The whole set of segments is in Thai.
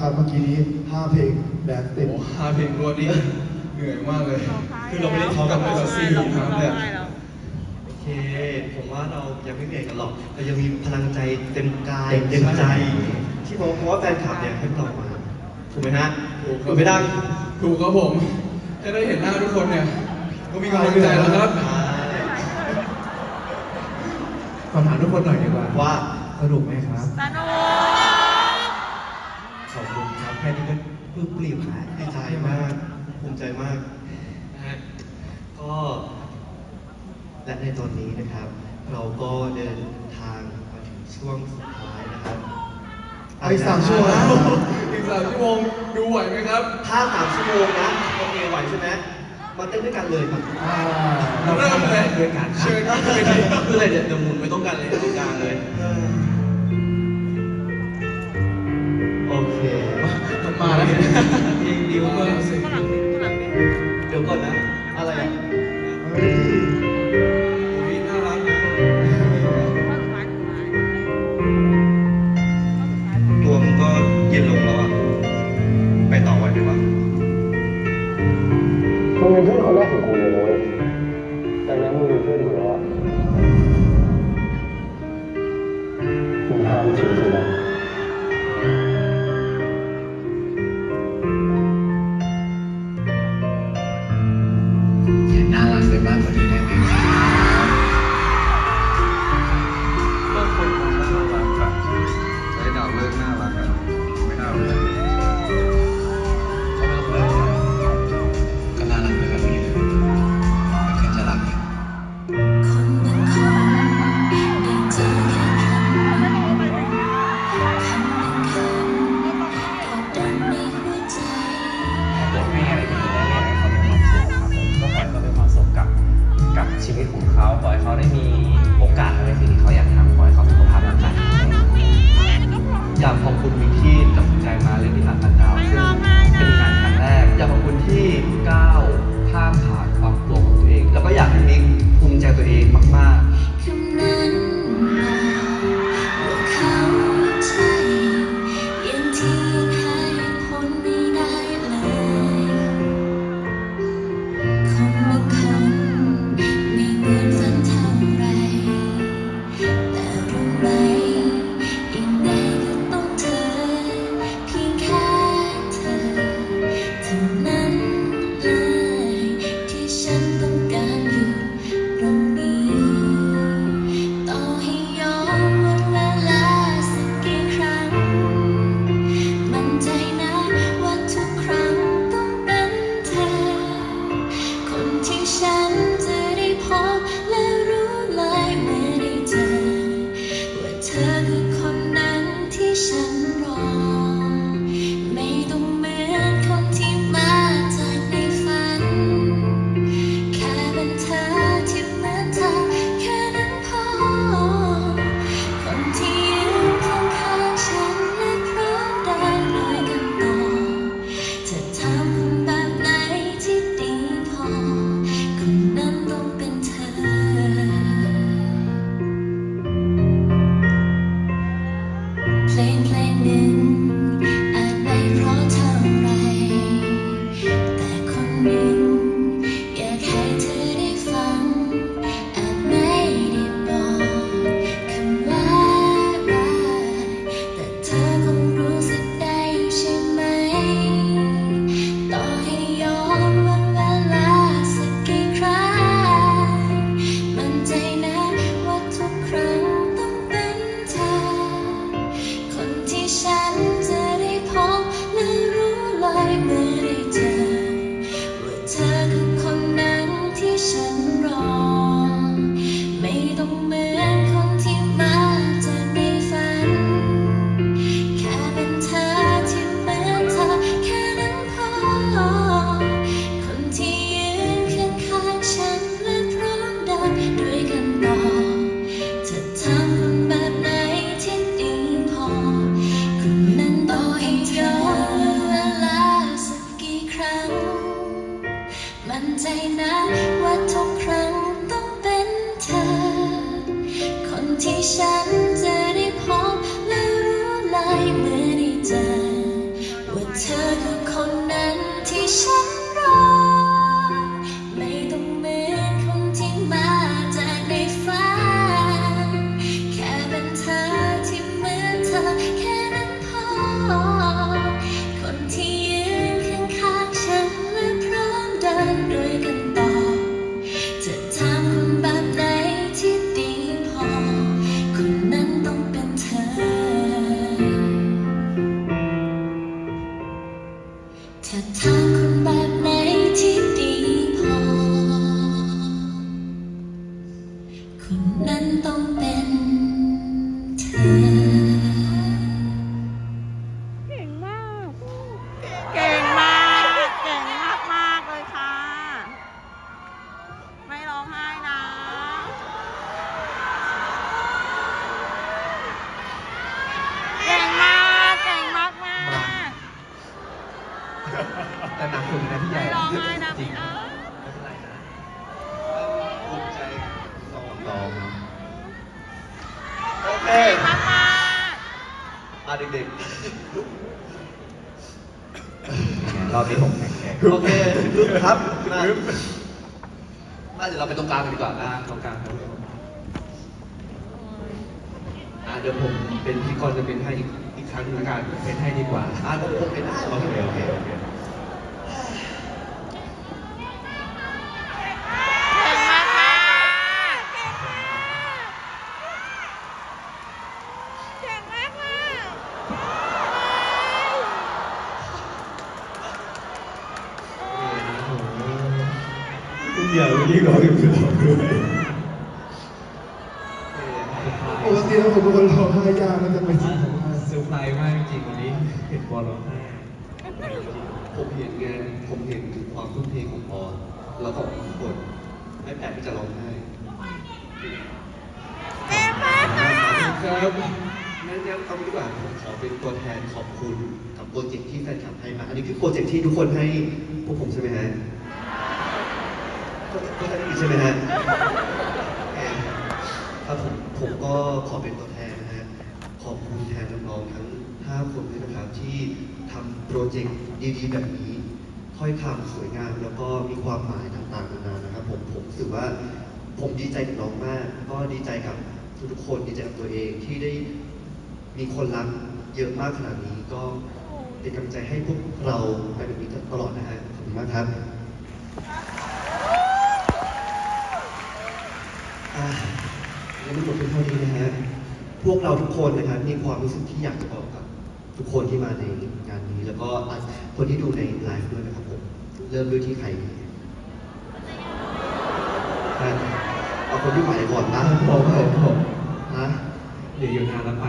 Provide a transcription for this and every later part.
ครับเมื่อกี้นี้5เพลงแดนต็มโอ้ห้าเพลงรวดนี่เหนื่อยมากเลย คือเราไม่ได้ท้องกับเราสี่นะครับเนี่ยเค ผมว่าเรายังไม่เหนื่อยกันหรอกเรายังมีพลังใจเต็มกายเต็มใจ ที่บอกว่าแฟนคลับเนี่ยให้เรามาถูกไหมฮะถูกไม่ได้ถูกครับผม จะได้เห็นหน้าทุกคนเนี่ยก็มีกำลังใจแล้วครับคำถามทุกคนหน่อยดีกว่าว่าสนุกไหมครับสนุก ค่นี้ก็ปลื้มปลิ่มแล้ใจมากภูมิใจมากนะฮะก็และในตอนนี้นะครับ เราก็เดินทางมาถึงช่วงสุดท้ายนะครับไปสามชั่วโมงอีกสามชั่วโมงดูไหวไหมครับ ถ้าสามชั่วโมงนะโอเคไหวใช่ไหมมาเต้นด้วยกันเลยมาเรเริ่มเลยเชิญเลยคืออะไรเดี๋ยวหมุนไม่ต้องการเลยตรงกลางเลย มาแล้วเพลงดิวเมื่อเดี๋ยวก่อนนะ อะไรอะ เดี๋ยวผมเป็นพิธีกรจะเป็นให้อีกอีกครั้งหนึงละกันเป็นให้ดีกว่าอ่าผมผมเป็นได้โอเคโอเคโอเค เก่งมากค่ะเก่งมากค่ะ คุณอย่าไปยิ่งร้องอยู่ร้องด้วยปกติแล้วผมเป็นคนร้องไห้ยากแล้วจะไปที่ร้องไห้ เซอร์ไพรส์มากจริงๆวันนี้เห็นบอลร้องไห้ ผมเห็นไงผมเห็นถึงความทุ่มเทของปอนแล้วก็ทุกคนไม่แปลกที่จะร้องไห้ เก่งมากค่ะ ครับงั้นงั้นเอางี้ดีกว่าผมขอเป็นตัวแทนขอบคุณกับ โปรเจกต์ที่แฟนคลับให้มา อันนี้คือโปรเจกต์ที่ทุกคนให้พวกผมใช่ไหมฮะก็จะได้ยินใช่ไหมฮะครับผมผมก็ขอเป็นตัวแทนนะฮะ ขอบคุณแทนน้องๆทั้ง 5 คนด้วยนะครับที่ทำโปรเจกต์ดีๆแบบนี้ถ้อยคำสวยงามแล้วก็มีความหมายต่างๆนานานะครับผมผมรู้สึกว่าผมดีใจกับน้องมาก ก็ดีใจกับทุกๆคนดีใจกับตัวเองที่ได้มีคนรักเยอะมากขนาดนี้ก็ เป็นกำลังใจให้พวกเราไปแบบนี้ตลอดนะฮะขอบคุณมากครับอ่ายังไม่หมดเพียงเท่านี้นะฮะพวกเราทุกคนนะครับมีความรู้สึกที่อยากจะบอกกับทุกคนที่มาในงานนี้ แล้วก็อะคนที่ดูในไลฟ์ด้วยนะครับผมเริ่มด้วยที่ใครดีอะเอาคนที่ใหม่ก่อนนะผมผมผมนะเดี๋ยวอยู่นานแล้วไป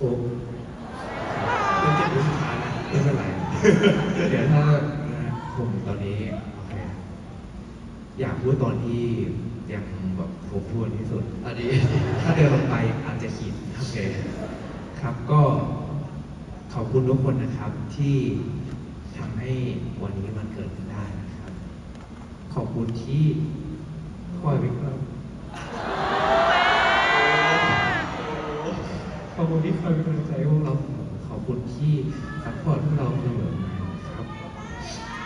โอเคผมเป็นเจ็บรู้สุดท้านะไม่เป็นไร เดี๋ยวถ้าผมตอนนี้โอเคอยากพูดตอนที่ยังแบบครบถ้วนที่สุด อันนี้ ถ้าเดินลงไปอาจจะขีดโอเค ครับก็ขอบคุณทุกคนนะครับที่ทำให้วันนี้มันเกิดขึ้นได้นะครับ ขอบคุณที่คอยเป็น คุณที่ซัพพอร์ตพวกเราเสมอมาครับ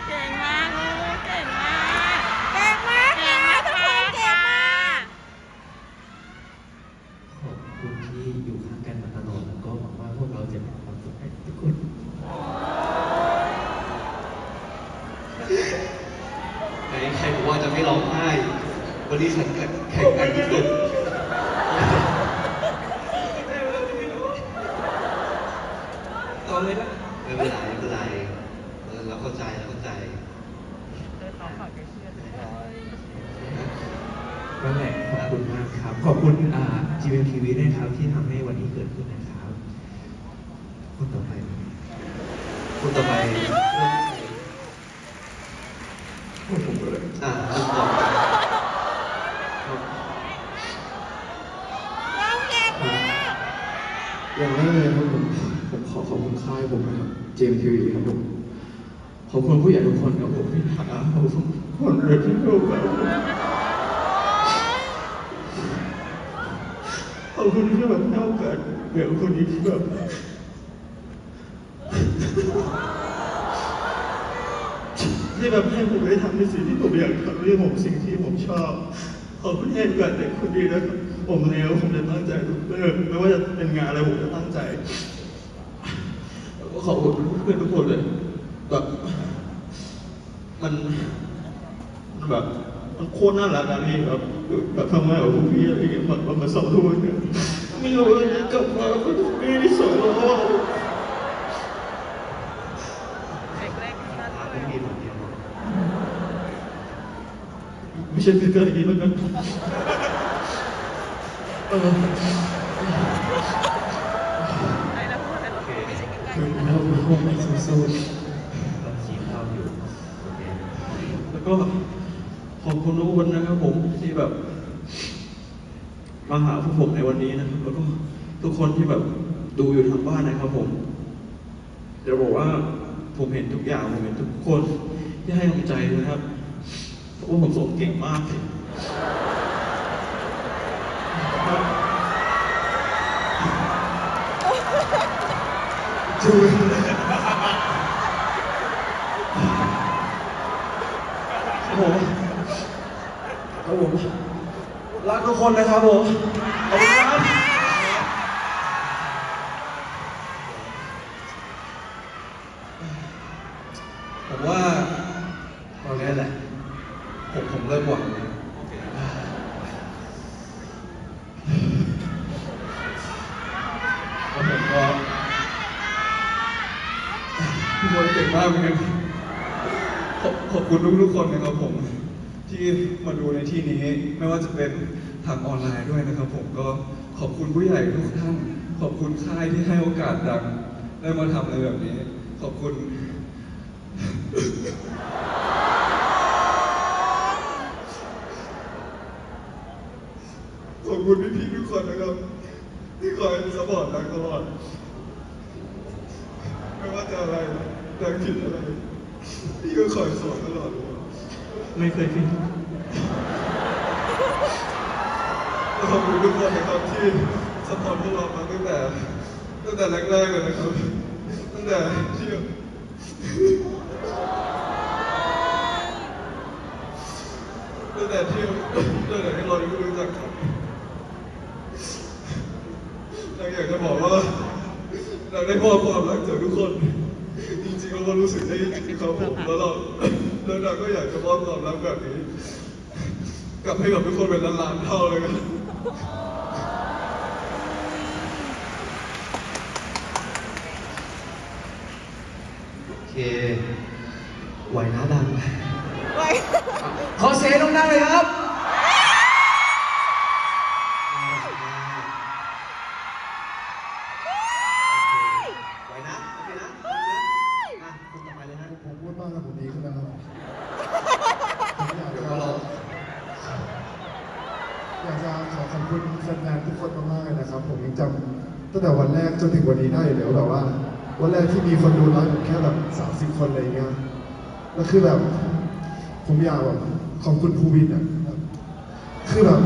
เก่งมากลูกเก่งมาก เก่งมากเก่งมากทุกคนเก่งมาก ขอบคุณที่อยู่ข้างกันมาตลอดแล้วก็หวังว่าพวกเราจะมีความสุขให้ทุกคน ไหนใครบอกว่าจะไม่ร้องไห้ วันนี้ฉันแข่งแข่งกันที่สุด ตอนเลยนะ ไม่เป็นไรไม่เป็นไรเออเราเข้าใจเราเข้าใจ นั่นแหละขอบคุณมากครับ ขอบคุณอ่า GMTV ด้วยครับที่ทำให้วันนี้เกิดขึ้นนะครับคนต่อไป คุณต่อไป พวกผมก็เลย อะคุณต่อไป น้องเก่งมาก อย่างแรกเลยครับผมผมขอขอบคุณค่ายผมนะครับ JMTV ครับผมขอบคุณผู้ใหญ่ทุกคนครับผมที่หาผมคนเรือที่โลกครับขอบคุณที่แบบให้โอกาสเดี๋ยวคนนี้ที่แบบที่แบบให้ผมได้ทำในสิ่งที่ผมอยากทำเรื่องผมสิ่งที่ผมชอบขอบคุณให้โอกาสเด็กคนดีนะครับ ผมเล้วผมจะตั้งใจทุกเรื่องไม่ว่าจะเป็นงานอะไรผมจะตั้งใจแล้วก็ขอบคุณเพื่อนๆทุกคนเลยแบบมันมันแบบมันโคตรน่ารักอะพี่แบบแบบทำงานกับพวกพี่อะไรอย่างเงี้ยแบบมันมาสอนทุกวันเนี่ยไม่รู้ว่าจะกลับมาก็จะไม่ได้สอนเราเด็กๆนั่นอะเลไม่ยมีผมเดียวไม่ใช่ฟิกเกอร์อย่างนี้แล้วกัน เออไอ้แล้วพูดอะไรโอเคไม่ใช่ใกล้คือเราเป็นคนไม่สู้ๆตอนชี้เข้าอยู่โอเคแล้วก็ขอบคุณทุกคนนะครับผมที่แบบ มาหาพวกผมในวันนี้นะครับ แล้วก็ทุกคนที่แบบดูอยู่ทางบ้านนะครับผมจะบอกว่าผมเห็นทุกอย่างผมเห็นทุกคนที่ให้กำลังใจนะครับเพราะว่าผมส่งเก่งมากเลย จูนครับผมครับผมรักทุกคนนะครับผมขอบคุณครับ ทุกท่านขอบคุณค่ายที่ให้โอกาสดังได้มาทำอะไรแบบนี้ ขอบคุณ ขอบคุณพี่ๆทุกคนนะครับ ที่คอยสปอร์ตดังตลอดไม่ว่าจะอะไรดังผิดอะไรพี่ก็คอยสอนตลอดเลยไม่เคยผิดขอบคุณทุกคนนะครับที่ สปอร์ตพวกเรามาตั้งแต่ตั้งแต่แรกๆเลยนะครับตั้งแต่ที่ตั้งแต่ที่ตั้งแต่ที่เราได้รู้จักกันเราอยากจะบอกว่าเราได้มอบความรักจากทุกคน จริงๆเราก็รู้สึกได้จริงๆครับผมแล้วเราแล้วเราก็อยากจะมอบความรักแบบนี้กลับให้กับทุกคนเป็นล้านๆเท่าเลยกัน เคไหวนะดังไว้ขอเสียงดังๆเลยครับไหวนะโอเคนะอะคุณต่อไปเลยนะผมพูดมากแล้วผมดีขึ้นแล้วครับผมอยากเดี๋ยวจะก็รออยากจะขอขอบคุณแฟนๆทุกคนมากๆเลยนะครับ ผมยังจำตั้งแต่วันแรกจนถึงวันนี้ได้อยู่เลยว่าแบบว่า วันแรกที่มีคนดูไลฟ์ผม แค่แบบสามสิบคนอะไรเงี้ยแล้วคือแบบผมอยากแบบขอบคุณภูวินอะคือแบบ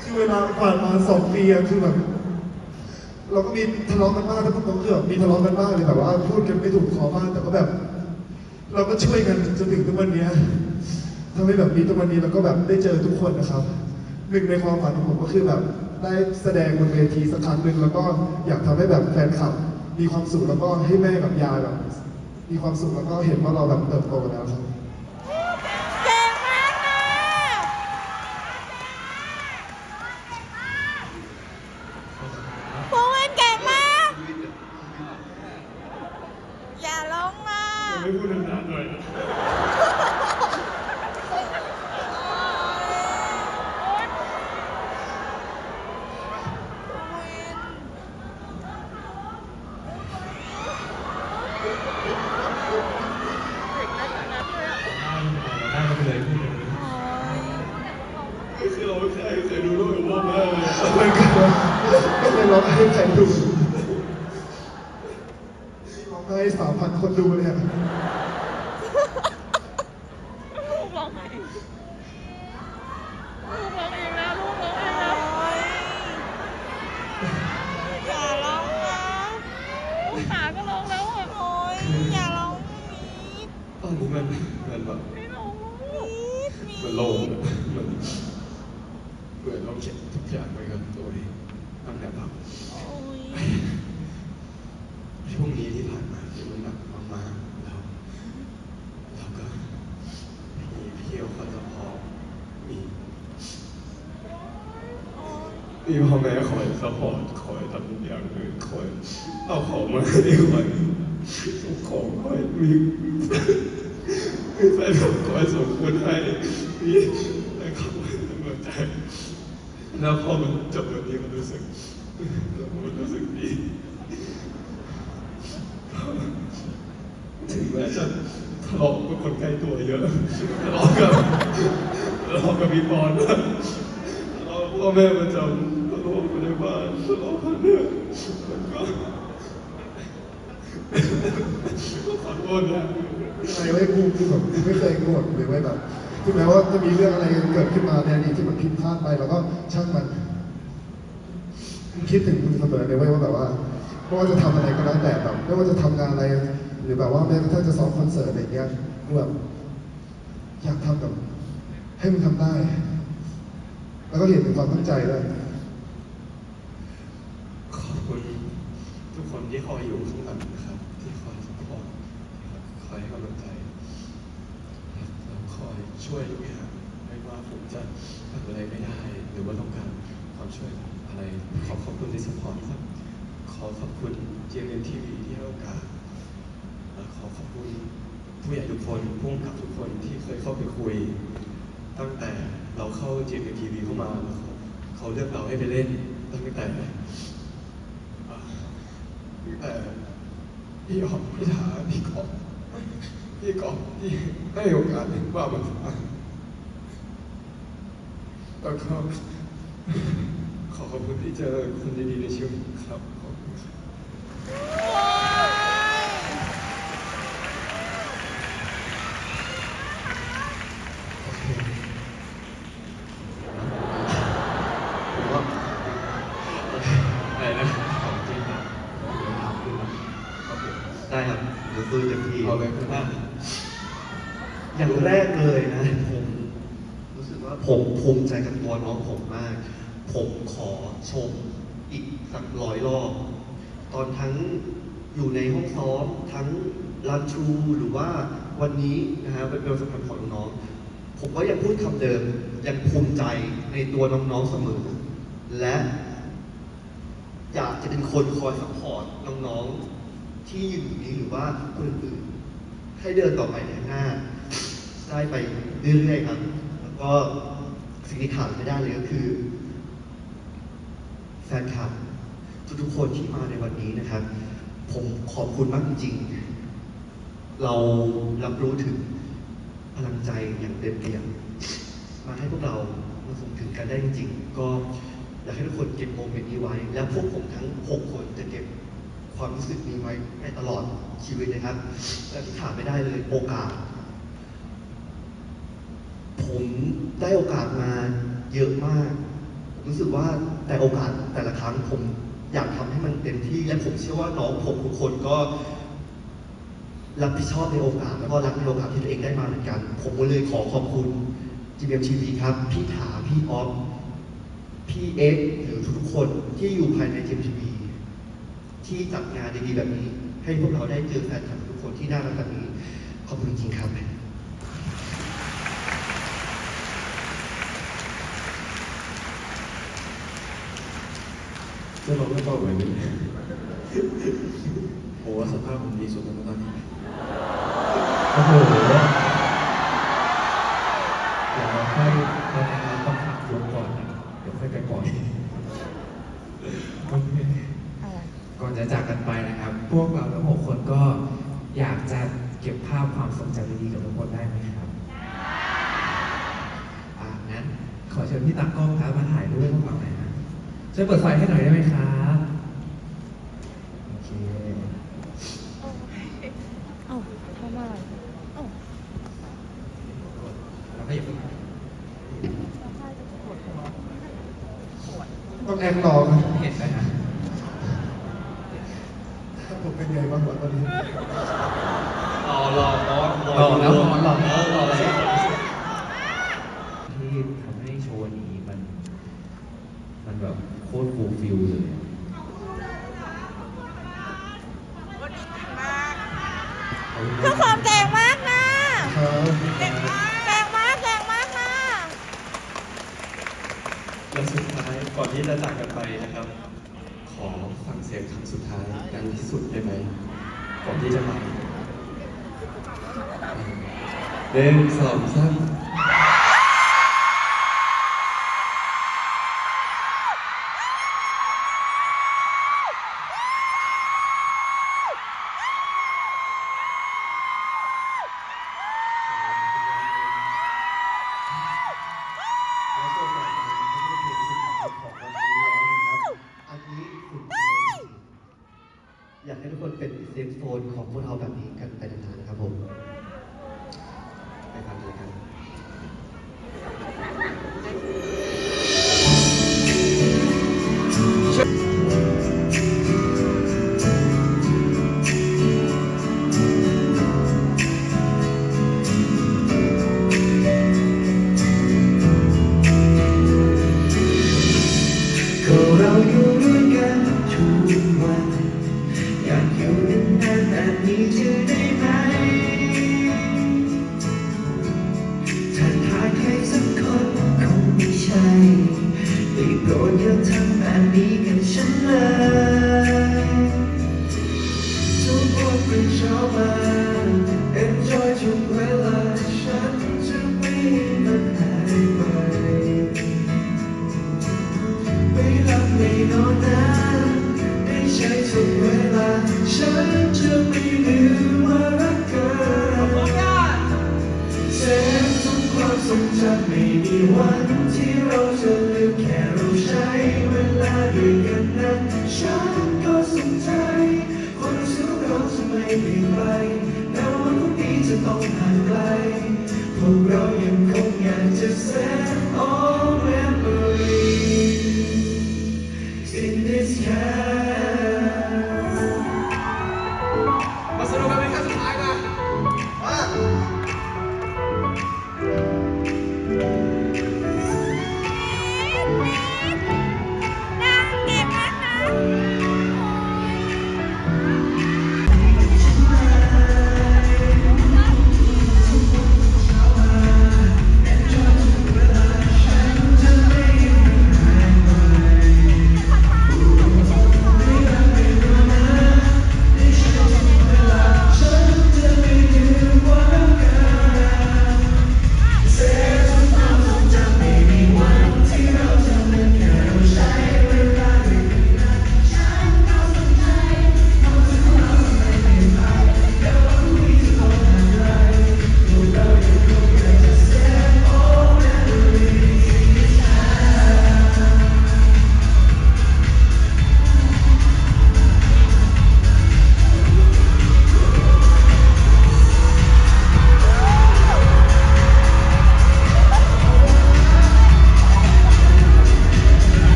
คือเวลาผ่านมาสองปีอะคือแบบเราก็มีทะเลาะกันบ้างแล้วก็ต้องคือบมีทะเลาะกันบ้างเลยแบบว่าพูดกันไม่ถูกคอบ้างแต่ก็แบบ เราก็ช่วยกันจนถึงทุกวันนี้ทำให้แบบมีทุกวันนี้แล้วก็แบบได้เจอทุกคนนะครับหนึ่งในความฝันของผมก็คือแบบ ได้แสดงบนเวทีสักครั้งหนึ่งแล้วก็อยากทำให้แบบแฟนคลับมีความสุขแล้วก็ให้แม่กับยายแบบมีความสุขแล้วก็เห็นว่าเราแบบเติบโตแล้วครับ เก่งมากค่ะภูวินเก่งมาก อย่าลงมา ไม่พูดนานๆหน่อย ได้ไปเลยพูดเลยคือเราไม่เคยเคยดูโลกว่าแม่เลยไม่เคยไม่เคยร้องให้ใครดูร้องให้สามพันคนดูเลยอะ ลูกร้องไห้ลูกร้องเองแล้วลูกร้องเองแล้วอย่าร้องนะหาก็ร้องแล้วอะโอ้ยอย่าร้องมีด ตอนนี้มันมันแบบ ไม่ร้องมีดมี มัน ด โล่งอะมันเหมือนเราเขียนทุกอย่างไว้กับตัวเองตั้งแต่แบบ โอ้ย ช่วงนี้ที่ผ่านมาที่มันหนักมากๆแล้วเราก็มีพี่เที่ยวคอยซัพพอร์ตมี มีพ่อแม่คอยซัพพอร์ตคอยทำอย่างเลยคอยเอาของมาให้คอยส่งของคอยมีมีแฟนคลับคอยส่งคนให้มีแฟนคลับให้กำลังใจแล้วพอมันจบแบบนี้มันรู้สึกมันรู้สึกดีถึงแม้จะทะเลาะกับคนใกล้ตัวเยอะทะเลาะกับทะเลาะกับพี่บอลทะเลา ในบ้านทะเลาะกับเพื่อนแล้วก็ขอโทษนะไม่ไว้กูคือแบบกูไม่เคยโกรธหรือไว้แบบถึงแม้ว่าจะมีเรื่องอะไรเกิดขึ้นมาในอดีตที่มันผิดพลาดไปแล้วก็ช่างมันคิดถึงมึงเสมอเลยเว้ยว่าแบบว่าไม่ว่าจะทำอะไรก็แล้วแต่แบบไม่ว่าจะทำงานอะไร หรือแบบว่าแม้กระทั่งจะซ้อมคอนเสิร์ตอะไรเงี้ยกูแบบอยากทำแบบให้มึงทำได้ แล้วก็เห็นถึงความตั้งใจด้วย คุณทุกคนที่คอยอยู่ข้างหลังนะครับ ที่คอยสปอร์ตครับคอยให้กำลังใจแล้วคอยช่วยทุกอย่างไม่ว่าผมจะทำอะไรไม่ได้ หรือว่าต้องการความช่วยอะไรขอขอบคุณที่สปอร์ตครับขอขอบคุณเจเอ็นทีวีที่ให้โอกาสและขอขอบคุณผู้ใหญ่ทุกคนผู้กำกับทุกคนที่เคยเข้าไปคุย ตั้งแต่เราเข้า GMTV เข้ามาแล้วเขาเขาเลือกเราให้ไปเล่นตั้งแต่อ่าตั้งแต่ พี่ออกพี่ดาพี่กอบพี่กอบที่ให้โอกาสเล่นว่ามันฟังแล้วก็ขอขอบคุณที่เจอคนดีๆในชีวิตครับ อะไรนะของจริงนะถามคุณนะ ได้ครับเดี๋ยวสู้เต็มที่ เอาเลยว่า อย่างแรกเลยนะ ผมรู้สึกว่าผมภูมิใจกับตัวน้องผมมาก ผมขอชมอีกสักร้อยรอบ ต อยู่ในห้องซ้อมทั้งรันทรูหรือว่าวันนี้นะฮะเป็นวันสำคัญของน้องๆผมก็ยังพูดคำเดิมยังภูมิใจในตัวน้องๆเสมอ และอยากจะเป็นคนคอยซัพพอร์ตน้องๆ ที่อยู่นี้หรือว่าคนอื่นๆให้เดินต่อไปในข้างหน้า ได้ไปเรื่อยๆครับ แล้วก็สิ่งที่ขาดไม่ได้เลยก็คือ แฟนคลับทุกๆคนที่มาในวันนี้นะครับ ผมขอบคุณมากจริงๆ เรารับรู้ถึงพลังใจอย่างเต็มเปี่ยมมาให้พวกเรามาส่งถึงกันได้จริงๆ ก็อยากให้ทุกคนเก็บโมเมนต์นี้ไว้ และพวกผมทั้ง 6 คนจะเก็บความรู้สึกนี้ไว้ในตลอดชีวิตนะครับและที่ขาดไม่ได้เลยโอกาส ผมได้โอกาสมาเยอะมาก รู้สึกว่าแต่โอกาสแต่ละครั้งผม อยากทำให้มันเต็มที่และผมเชื่อว่าน้องผมทุกคนก็ รับผิดชอบในโอกาสแล้วก็รักในโอกาสที่ตัวเองได้มาเหมือนกัน ผมก็เลยขอขอบคุณ GMTV ครับ พี่ถาพี่ออฟพี่เอ็กหรือทุกๆคนที่อยู่ภายใน GMTV ที่จัดงานดีๆแบบนี้ ให้พวกเราได้เจอแฟนคลับทุกคนที่น่ารักแบบนี้ขอบคุณจริงครับ จะลองไม่บอกแบบนี้โอ้สภาพผมดีสุดแล้วนะตอนนี้โอ้โหเดี๋ยวเราค่อยเราต้องขับรถก่อนนะเดี๋ยวค่อยไปก่อนโอเคก่อนจะจากกันไปนะครับ พวกเราทั้งหกคนก็อยากจะเก็บภาพความทรงจำดีๆกับทุกคนได้ไหมครับอ่างั้นขอเชิญพี่ตากล้องครับมาถ่ายรูปให้พวกเราหน่อยนะ ช่วยเปิดไฟให้หน่อยได้ไหมครับโอเค เอ้าทำอะไรเอ้า เราก็อย่าเพิ่ง ต้องแอบรอนะ เห็นไหมฮะ ผมเป็นไงบ้างวะตอนนี้ รอรอรอ รอแล้วรอรอ เออรอแล้ว ที่ทำให้โชว์นี้มัน มันแบบโคตรฟูลฟิลเลย ทุกคนเก่งมากนะแข่งมากแก่งมากแกงมากนะและสุดท้ายก่อนที่จะจากกันไปนะครับ ขอฟังเสียงครั้งสุดท้ายกันที่สุดได้ไหมก่อนที่จะไปหนึ่งสองสาม